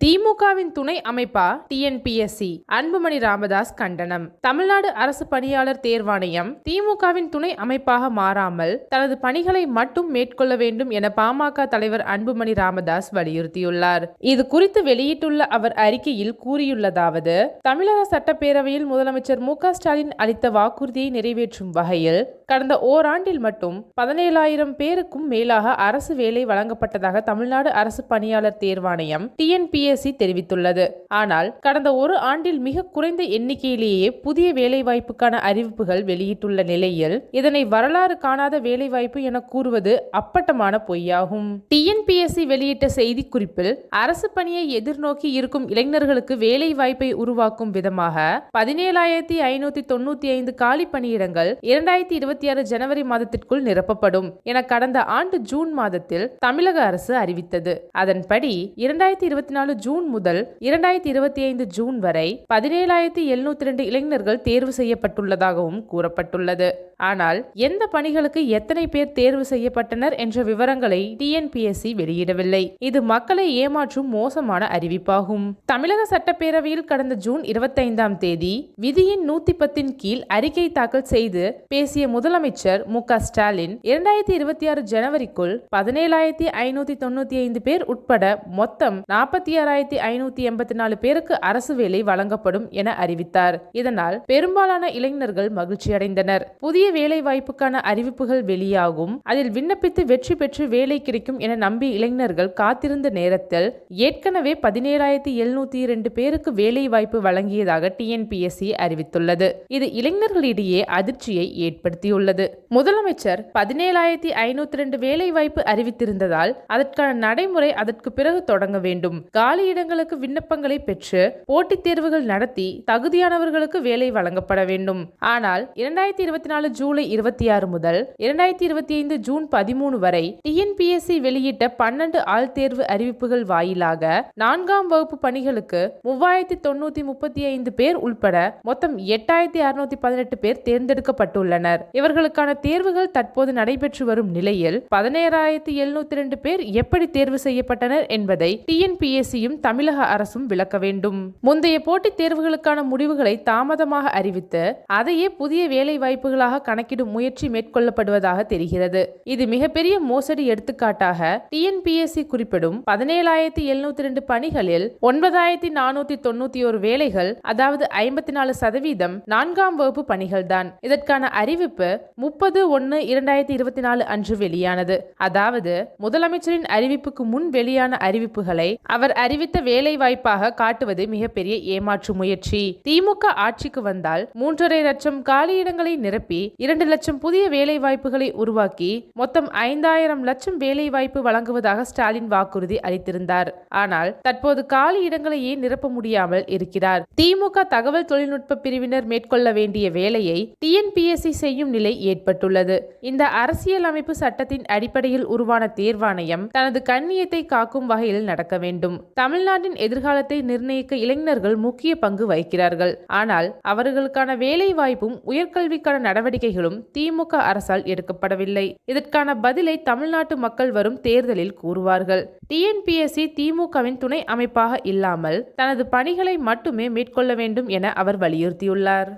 திமுகவின் துணை அமைப்பா டிஎன்பிஎஸ்சி? அன்புமணி ராமதாஸ் கண்டனம். தமிழ்நாடு அரசு பணியாளர் தேர்வாணையம் திமுகவின் துணை அமைப்பாக மாறாமல் தனது பணிகளை மட்டும் மேற்கொள்ள வேண்டும் என பாமக தலைவர் அன்புமணி ராமதாஸ் வலியுறுத்தியுள்ளார். இது குறித்து வெளியிட்டுள்ள அவர் அறிக்கையில் கூறியுள்ளதாவது தமிழக சட்டப்பேரவையில் முதலமைச்சர் மு க ஸ்டாலின் அளித்த வாக்குறுதியை நிறைவேற்றும் வகையில் கடந்த ஓராண்டில் மட்டும் பதினேழாயிரம் பேருக்கும் மேலாக அரசு வேலை வழங்கப்பட்டதாக தமிழ்நாடு அரசு பணியாளர் தேர்வாணையம் டிஎன்பிஎஸ் டிஎன்பிஎஸ்சி தெரிவித்துள்ளது. ஆனால் கடந்த ஒரு ஆண்டில் மிக குறைந்த எண்ணிக்கையிலேயே புதிய வேலைவாய்ப்புக்கான அறிவிப்புகள் வெளியிட்டுள்ள நிலையில் இதனை வரலாறு காணாத வேலைவாய்ப்பு என கூறுவது அப்பட்டமான பொய்யாகும். டிஎன்பிஎஸ்சி வெளியிட்ட செய்திக்குறிப்பில் அரசு பணியை எதிர்நோக்கி இருக்கும் இளைஞர்களுக்கு வேலை வாய்ப்பை உருவாக்கும் விதமாக பதினேழாயிரத்தி ஐநூத்தி தொண்ணூத்தி ஐந்து காலி பணியிடங்கள் இரண்டாயிரத்தி இருபத்தி ஆறு ஜனவரி மாதத்திற்குள் நிரப்பப்படும் என கடந்த ஆண்டு ஜூன் மாதத்தில் தமிழக அரசு அறிவித்தது. அதன்படி இரண்டாயிரத்தி இருபத்தி நாலு ஜூன் முதல் இரண்டாயிரத்தி இருபத்தி ஐந்து ஜூன் வரை பதினேழாயிரத்தி எழுநூத்தி ரெண்டு இளைஞர்கள் தேர்வு செய்யப்பட்டுள்ளதாகவும் கூறப்பட்டுள்ளது. ஆனால் எந்த பணிகளுக்கு எத்தனை பேர் தேர்வு செய்யப்பட்டனர் என்ற விவரங்களை டிஎன்பிஎஸ்சி வெளியிடவில்லை. இது மக்களை ஏமாற்றும் மோசமான அறிவிப்பாகும். தமிழக சட்டப்பேரவையில் கடந்த ஜூன் இருபத்தைந்தாம் தேதி விதியின் நூத்தி பத்தின் கீழ் அறிக்கை தாக்கல் செய்து பேசிய முதலமைச்சர் மு க ஸ்டாலின் இரண்டாயிரத்தி இருபத்தி ஆறு ஜனவரிக்குள் பதினேழாயிரத்தி ஐநூத்தி தொண்ணூத்தி ஐந்து பேர் உட்பட மொத்தம் நாற்பத்தி ஆறு ஆறாயிரத்தி ஐநூத்தி எண்பத்தி நாலு பேருக்கு அரசு வேலை வழங்கப்படும் என அறிவித்தார். இதனால் பெரும்பாலான இளைஞர்கள் மகிழ்ச்சியடைந்தனர். புதிய வேலை வாய்ப்புக்கான அறிவிப்புகள் வெளியாகும். அதில் விண்ணப்பித்து வெற்றி பெற்று வேலை கிடைக்கும் என நம்பி இளைஞர்கள் காத்திருந்த நேரத்தில் ஏற்கனவே பதினேழாயிரத்தி எழுநூத்தி இரண்டு பேருக்கு வேலை வாய்ப்பு வழங்கியதாக டிஎன்பிஎஸ்சி அறிவித்துள்ளது. இது இளைஞர்களிடையே அதிர்ச்சியை ஏற்படுத்தியுள்ளது. முதலமைச்சர் பதினேழாயிரத்தி ஐநூத்தி ரெண்டு வேலை வாய்ப்பு அறிவித்திருந்ததால் அதற்கான நடைமுறை அதற்கு பிறகு தொடங்க வேண்டும். காலி இடங்களுக்கு விண்ணப்பங்களை பெற்று போட்டித் தேர்வுகள் நடத்தி தகுதியானவர்களுக்கு வேலை வழங்கப்பட வேண்டும். ஆனால் இரண்டாயிரத்தி இருபத்தி நாலு ஜூலை இருபத்தி ஆறு முதல் இரண்டாயிரத்தி இருபத்தி ஐந்து ஜூன் பதிமூணு வரை டிஎன்பிஎஸ்சி வெளியிட்ட பன்னெண்டு ஆள் தேர்வு அறிவிப்புகள் வாயிலாக நான்காம் வகுப்பு பணிகளுக்கு மூவாயிரத்தி தொண்ணூத்தி முப்பத்தி ஐந்து பேர் உள்பட மொத்தம் எட்டாயிரத்தி அறுநூத்தி பதினெட்டு பேர் தேர்ந்தெடுக்கப்பட்டுள்ளனர். இவர்களுக்கான தேர்வுகள் தற்போது நடைபெற்று வரும் நிலையில் பதினேழாயிரத்தி எழுநூத்தி ரெண்டு பேர் எப்படி தேர்வு செய்யப்பட்டனர் என்பதை டிஎன்பிஎஸ்சியும் தமிழக அரசும் விளக்க வேண்டும். முந்தைய போட்டித் தேர்வுகளுக்கான முடிவுகளை தாமதமாக அறிவித்து அதையே புதிய வேலை வாய்ப்புகளாக கணக்கிடும் முயற்சி மேற்கொள்ளப்படுவதாக தெரிகிறது. இது மிகப்பெரிய மோசடி எடுத்துக்காட்டாக டிஎன்பிஎஸ்சி குறிப்பிடும் பதினேழாயிரத்தி எழுநூத்தி ரெண்டு பணிகளில் ஒன்பதாயிரத்தி நானூத்தி தொண்ணூத்தி ஒரு வேலைகள் அதாவது ஐம்பத்தி நாலு சதவீதம் நான்காம் வகுப்பு பணிகள்தான். இதற்கான அறிவிப்பு முப்பது ஒன்னு இரண்டாயிரத்தி இருபத்தி நாலு அன்று வெளியானது. அதாவது முதலமைச்சரின் அறிவிப்புக்கு முன் வெளியான அறிவிப்புகளை அவர் அறிவித்த வேலை வாய்ப்பாக காட்டுவது மிகப்பெரிய ஏமாற்று முயற்சி. திமுக ஆட்சிக்கு வந்தால் மூன்றரை லட்சம் காலியிடங்களை நிரப்பி இரண்டு லட்சம் புதிய வேலை வாய்ப்புகளை உருவாக்கி மொத்தம் ஐந்தாயிரம் லட்சம் வேலை வாய்ப்பு வழங்குவதாக ஸ்டாலின் வாக்குறுதி அளித்திருந்தார். ஆனால் தற்போது காலி இடங்களையே நிரப்ப முடியாமல் இருக்கிறார்? திமுக தகவல் தொழில்நுட்ப பிரிவினர் மேற்கொள்ள வேண்டிய வேலையை டிஎன்பிஎஸ்சி செய்யும் நிலை ஏற்பட்டுள்ளது. இந்த அரசியல் அமைப்பு சட்டத்தின் அடிப்படையில் உருவான தேர்வாணையம் தனது கண்ணியத்தை காக்கும் வகையில் நடக்க வேண்டும். தமிழ்நாட்டின் எதிர்காலத்தை நிர்ணயிக்க இளைஞர்கள் முக்கிய பங்கு வகிக்கிறார்கள். ஆனால் அவர்களுக்கான வேலை வாய்ப்பும் உயர்கல்விக்கான நடவடிக்கைகளும் திமுக அரசால் எடுக்கப்படவில்லை. இதற்கான பதிலை தமிழ்நாட்டு மக்கள் வரும் தேர்தலில் கூறுவார்கள். டிஎன்பிஎஸ்சி திமுகவின் துணை அமைப்பாக இல்லாமல் தனது பணிகளை மட்டுமே மேற்கொள்ள வேண்டும் என அவர் வலியுறுத்தியுள்ளார்.